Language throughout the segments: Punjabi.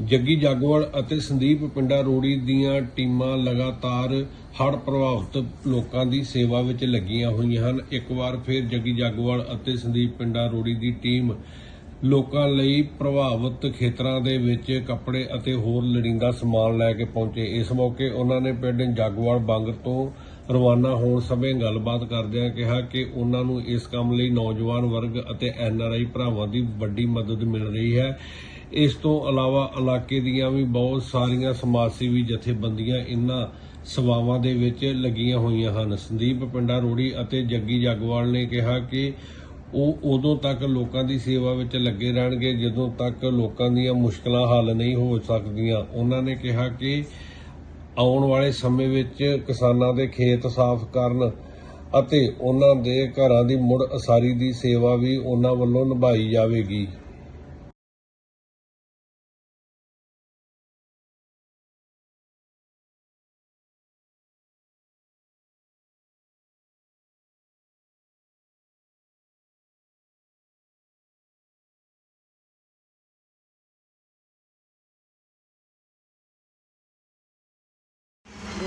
ਜੱਗੀ ਜਾਗੋਵਾਲ ਅਤੇ ਸੰਦੀਪ ਪਿੰਡਾ ਰੋੜੀ ਦੀਆਂ ਟੀਮਾਂ ਲਗਾਤਾਰ ਹੜ੍ਹ ਪ੍ਰਭਾਵਿਤ ਲੋਕਾਂ ਦੀ ਸੇਵਾ ਵਿੱਚ ਲੱਗੀਆਂ ਹੋਈਆਂ ਹਨ। ਇੱਕ ਵਾਰ ਫਿਰ ਜੱਗੀ ਜਾਗੋਵਾਲ ਅਤੇ ਸੰਦੀਪ ਪਿੰਡਾ ਰੋੜੀ ਦੀ ਟੀਮ ਲੋਕਾਂ ਲਈ ਪ੍ਰਭਾਵਿਤ ਖੇਤਰਾਂ ਦੇ ਵਿੱਚ ਕੱਪੜੇ ਅਤੇ ਹੋਰ ਲੋੜੀਂਦਾ ਸਮਾਨ ਲੈ ਕੇ ਪਹੁੰਚੇ। ਇਸ ਮੌਕੇ ਉਹਨਾਂ ਨੇ ਪਿੰਡ ਜਾਗੋਵਾਲ ਬੰਗਰ ਤੋਂ ਰਵਾਨਾ ਹੋਣ ਸਮੇਂ ਗੱਲਬਾਤ ਕਰਦਿਆਂ ਕਿਹਾ ਕਿ ਉਹਨਾਂ ਨੂੰ ਇਸ ਕੰਮ ਲਈ ਨੌਜਵਾਨ ਵਰਗ ਅਤੇ ਐਨਆਰਆਈ ਭਰਾਵਾਂ ਦੀ ਵੱਡੀ ਮਦਦ ਮਿਲ ਰਹੀ ਹੈ। ਇਸ ਤੋਂ ਇਲਾਵਾ ਇਲਾਕੇ ਦੀਆਂ ਵੀ ਬਹੁਤ ਸਾਰੀਆਂ ਸਮਾਜ ਸੇਵੀ ਜਥੇਬੰਦੀਆਂ ਇਹਨਾਂ ਸੇਵਾਵਾਂ ਦੇ ਵਿੱਚ ਲੱਗੀਆਂ ਹੋਈਆਂ ਹਨ। ਸੰਦੀਪ ਪਿੰਡਾ ਰੋੜੀ ਅਤੇ ਜੱਗੀ ਜਗਵਾਲ ਨੇ ਕਿਹਾ ਕਿ ਉਹ ਉਦੋਂ ਤੱਕ ਲੋਕਾਂ ਦੀ ਸੇਵਾ ਵਿੱਚ ਲੱਗੇ ਰਹਿਣਗੇ, ਜਦੋਂ ਤੱਕ ਲੋਕਾਂ ਦੀਆਂ ਮੁਸ਼ਕਲਾਂ ਹੱਲ ਨਹੀਂ ਹੋ ਸਕਦੀਆਂ। ਉਹਨਾਂ ਨੇ ਕਿਹਾ ਕਿ ਆਉਣ ਵਾਲੇ ਸਮੇਂ ਵਿੱਚ ਕਿਸਾਨਾਂ ਦੇ ਖੇਤ ਸਾਫ਼ ਕਰਨ ਅਤੇ ਉਹਨਾਂ ਦੇ ਘਰਾਂ ਦੀ ਮੁੜ ਅਸਾਰੀ ਦੀ ਸੇਵਾ ਵੀ ਉਹਨਾਂ ਵੱਲੋਂ ਨਿਭਾਈ ਜਾਵੇਗੀ।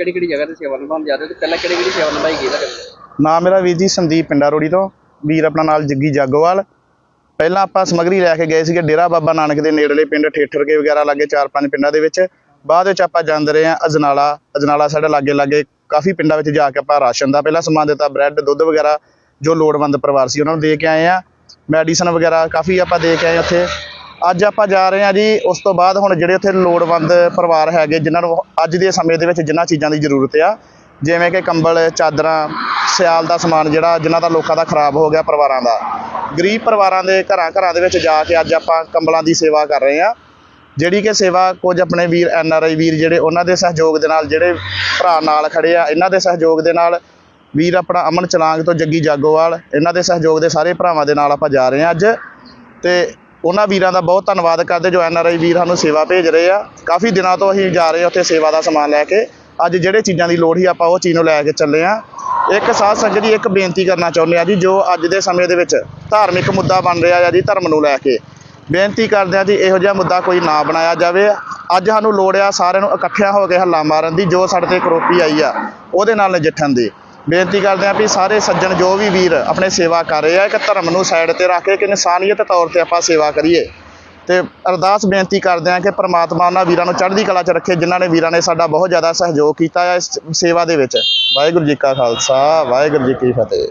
ਕਿਹੜੀ ਕਿਹੜੀ ਜਗ੍ਹਾ ਤੇ ਸੇਵਾ ਨਿਭਾਉਣ ਜਾ ਰਹੇ ਹੋ ਤੇ ਪਹਿਲਾਂ ਕਿਹੜੀ ਕਿਹੜੀ ਸੇਵਾ ਨਿਭਾਈ ਗਈ ਤੁਹਾਡੇ ਨਾਮ ਮੇਰਾ ਵੀਰ ਜੀ ਸੰਦੀਪ ਪਿੰਡਾ ਰੋੜੀ ਤੋਂ। ਵੀਰ ਆਪਣਾ ਨਾਲ ਜੱਗੀ ਜਾਗੋਵਾਲ। ਪਹਿਲਾਂ ਆਪਾਂ ਸਮਗਰੀ ਲੈ ਕੇ ਗਏ ਸੀਗੇ ਡੇਰਾ ਬਾਬਾ ਨਾਨਕ ਦੇ ਨੇੜਲੇ ਪਿੰਡ ਠੇਠਰ ਕੇ ਵਗੈਰਾ ਲਾਗੇ ਚਾਰ ਪੰਜ ਪਿੰਡਾਂ ਦੇ ਵਿੱਚ। ਬਾਅਦ ਵਿੱਚ ਆਪਾਂ ਜਾਂਦੇ ਰਹੇ ਹਾਂ ਅਜਨਾਲਾ। ਅਜਨਾਲਾ ਸਾਡੇ ਲਾਗੇ ਲਾਗੇ ਕਾਫੀ ਪਿੰਡਾਂ ਵਿੱਚ ਜਾ ਕੇ ਆਪਾਂ ਰਾਸ਼ਨ ਦਾ ਪਹਿਲਾਂ ਸਮਾਨ ਦਿੱਤਾ, ਬ੍ਰੈਡ, ਦੁੱਧ ਵਗੈਰਾ ਜੋ ਲੋੜਵੰਦ ਪਰਿਵਾਰ ਸੀ ਉਹਨਾਂ ਨੂੰ ਦੇ ਕੇ ਆਏ ਆ ਮੈਡੀਸਨ ਵਗੈਰਾ ਕਾਫੀ ਆਪਾਂ ਦੇ ਕੇ ਆਏ ਉੱਥੇ। ਅੱਜ ਆਪਾਂ ਜਾ ਰਹੇ ਹਾਂ ਜੀ, ਉਸ ਤੋਂ ਬਾਅਦ ਹੁਣ ਜਿਹੜੇ ਉੱਥੇ ਲੋੜਵੰਦ ਪਰਿਵਾਰ ਹੈਗੇ, ਜਿਨ੍ਹਾਂ ਨੂੰ ਅੱਜ ਦੇ ਸਮੇਂ ਦੇ ਵਿੱਚ ਜਿਨ੍ਹਾਂ ਚੀਜ਼ਾਂ ਦੀ ਜ਼ਰੂਰਤ ਆ, ਜਿਵੇਂ ਕਿ ਕੰਬਲ, ਚਾਦਰਾਂ, ਸਿਆਲ ਦਾ ਸਮਾਨ ਜਿਹੜਾ ਜਿਨ੍ਹਾਂ ਦਾ ਲੋਕਾਂ ਦਾ ਖਰਾਬ ਹੋ ਗਿਆ ਪਰਿਵਾਰਾਂ ਦਾ। ਗਰੀਬ ਪਰਿਵਾਰਾਂ ਦੇ ਘਰਾਂ ਘਰਾਂ ਦੇ ਵਿੱਚ ਜਾ ਕੇ ਅੱਜ ਆਪਾਂ ਕੰਬਲਾਂ ਦੀ ਸੇਵਾ ਕਰ ਰਹੇ ਹਾਂ। ਜਿਹੜੀ ਕਿ ਸੇਵਾ ਕੁਝ ਆਪਣੇ ਵੀਰ, ਐਨ ਆਰ ਆਈ ਵੀਰ ਜਿਹੜੇ, ਉਹਨਾਂ ਦੇ ਸਹਿਯੋਗ ਦੇ ਨਾਲ ਜਿਹੜੇ ਭਰਾ ਨਾਲ ਖੜੇ ਆ, ਇਹਨਾਂ ਦੇ ਸਹਿਯੋਗ ਦੇ ਨਾਲ ਵੀਰ ਆਪਣਾ ਅਮਨ ਚਲਾਂਗ ਤੋਂ ਜੱਗੀ ਜਾਗੋਵਾਲ, ਇਹਨਾਂ ਦੇ ਸਹਿਯੋਗ ਦੇ ਸਾਰੇ ਭਰਾਵਾਂ ਦੇ ਨਾਲ ਆਪਾਂ ਜਾ ਰਹੇ ਹਾਂ ਅੱਜ। ਤੇ ਉਹਨਾਂ ਵੀਰਾਂ ਦਾ ਬਹੁਤ ਧੰਨਵਾਦ ਕਰਦੇ ਜੋ ਐਨ ਆਰ ਆਈ ਵੀਰ ਸਾਨੂੰ ਸੇਵਾ ਭੇਜ ਰਹੇ ਆ। ਕਾਫੀ ਦਿਨਾਂ ਤੋਂ ਅਸੀਂ ਜਾ ਰਹੇ ਹਾਂ ਉੱਥੇ ਸੇਵਾ ਦਾ ਸਮਾਨ ਲੈ ਕੇ। ਅੱਜ ਜਿਹੜੇ ਚੀਜ਼ਾਂ ਦੀ ਲੋੜ ਸੀ ਆਪਾਂ ਉਹ ਚੀਜ਼ ਨੂੰ ਲੈ ਕੇ ਚੱਲੇ ਆ ਇੱਕ ਸਾਧ ਸੰਗਤ ਜੀ ਇੱਕ ਬੇਨਤੀ ਕਰਨਾ ਚਾਹੁੰਦੇ ਆ ਜੀ, ਜੋ ਅੱਜ ਦੇ ਸਮੇਂ ਦੇ ਵਿੱਚ ਧਾਰਮਿਕ ਮੁੱਦਾ ਬਣ ਰਿਹਾ ਆ ਜੀ ਧਰਮ ਨੂੰ ਲੈ ਕੇ। ਬੇਨਤੀ ਕਰਦੇ ਆ ਜੀ, ਇਹੋ ਜਿਹਾ ਮੁੱਦਾ ਕੋਈ ਨਾ ਬਣਾਇਆ ਜਾਵੇ। ਅੱਜ ਸਾਨੂੰ ਲੋੜ ਆ ਸਾਰਿਆਂ ਨੂੰ ਇਕੱਠਿਆਂ ਹੋ ਕੇ ਹੱਲਾ ਮਾਰਨ ਦੀ, ਜੋ ਸਾਡੇ ਤੇ ਕਰੋਪੀ ਆਈ ਆ, ਉਹਦੇ ਨਾਲ ਨਜਿੱਠਣ ਦੀ। ਬੇਨਤੀ ਕਰਦੇ ਆ ਵੀ ਸਾਰੇ ਸੱਜਣ ਜੋ ਵੀ ਵੀਰ ਆਪਣੇ ਸੇਵਾ ਕਰ ਰਹੇ ਆ, ਇੱਕ ਧਰਮ ਨੂੰ ਸਾਈਡ ਤੇ ਰੱਖ ਕੇ ਕਿ ਇਨਸਾਨੀਅਤ ਤੌਰ ਤੇ ਆਪਾਂ ਸੇਵਾ ਕਰੀਏ। ਤੇ ਅਰਦਾਸ ਬੇਨਤੀ ਕਰਦੇ ਆ ਕਿ ਪ੍ਰਮਾਤਮਾ ਉਹਨਾਂ ਵੀਰਾਂ ਨੂੰ ਚੜ੍ਹਦੀ ਕਲਾ 'ਚ ਰੱਖੇ, ਜਿਨ੍ਹਾਂ ਨੇ ਵੀਰਾਂ ਨੇ ਸਾਡਾ ਬਹੁਤ ਜ਼ਿਆਦਾ ਸਹਿਯੋਗ ਕੀਤਾ ਹੈ ਇਸ ਸੇਵਾ ਦੇ ਵਿੱਚ। ਵਾਹਿਗੁਰੂ ਜੀ ਕਾ ਖਾਲਸਾ, ਵਾਹਿਗੁਰੂ ਜੀ ਕੀ ਫਤਿਹ।